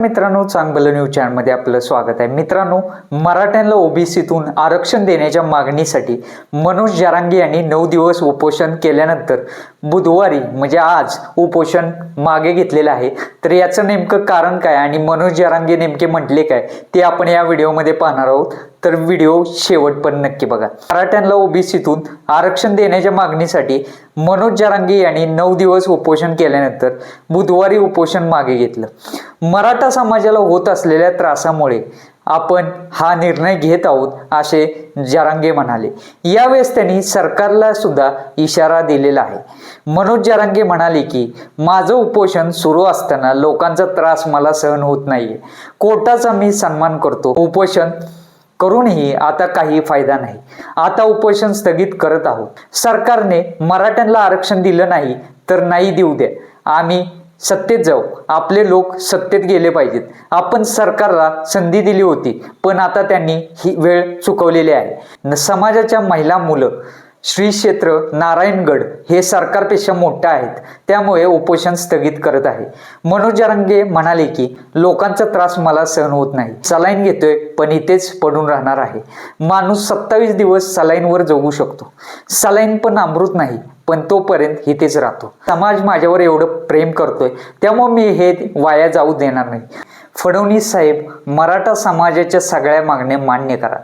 मित्रांनो चांगलं न्यूज चॅनलमध्ये आपलं स्वागत आहे. मित्रांनो मराठ्यांना ओबीसीतून आरक्षण देण्याच्या मागणीसाठी मनोज जरांगे यांनी नऊ दिवस उपोषण केल्यानंतर बुधवारी म्हणजे आज उपोषण मागे घेतलेलं आहे. तर याचं नेमकं कारण काय आणि मनोज जरांगे नेमके म्हटले काय ते आपण या व्हिडिओमध्ये पाहणार आहोत. तर व्हिडिओ शेवट पण नक्की बघा. मराठ्यांना ओबीसीतून आरक्षण देण्याच्या मागणीसाठी मनोज जरांगे यांनी नऊ दिवस उपोषण केल्यानंतर बुधवारी उपोषण मागे घेतलं. मराठा समाजाला होत असलेल्या त्रासामुळे आपण हा निर्णय घेत आहोत असे जरांगे म्हणाले. यावेळेस त्यांनी सरकारला सुद्धा इशारा दिलेला आहे. मनोज जरांगे म्हणाले की माझं उपोषण सुरू असताना लोकांचा त्रास मला सहन होत नाहीये. कोर्टाचा मी सन्मान करतो. उपोषण करूनही आता काही फायदा नाही. आता उपोषण स्थगित करत आहोत. सरकारने मराठ्यांना आरक्षण दिलं नाही तर नाही देऊ द्या. आम्ही सत्तेत जाऊ. आपले लोक सत्तेत गेले पाहिजेत. आपण सरकारला संधी दिली होती पण आता त्यांनी ही वेळ चुकवलेली आहे. न- समाजाच्या महिला मुलं श्री क्षेत्र नारायणगड हे सरकारपेक्षा मोठं आहेत. त्यामुळे उपोषण स्थगित करत आहे. मनोज रंगे म्हणाले की लोकांचा त्रास मला सहन होत नाही. सलाईन घेतोय पण इथेच पडून राहणार आहे. माणूस सत्तावीस दिवस सलाईनवर जगू शकतो. सलाईन पण अमृत नाही पण तोपर्यंत इथेच राहतो. समाज माझ्यावर एवढं प्रेम करतोय त्यामुळे मी हे वाया जाऊ देणार नाही. फडणवीस साहेब मराठा समाजाच्या सगळ्या मागण्या मान्य करा.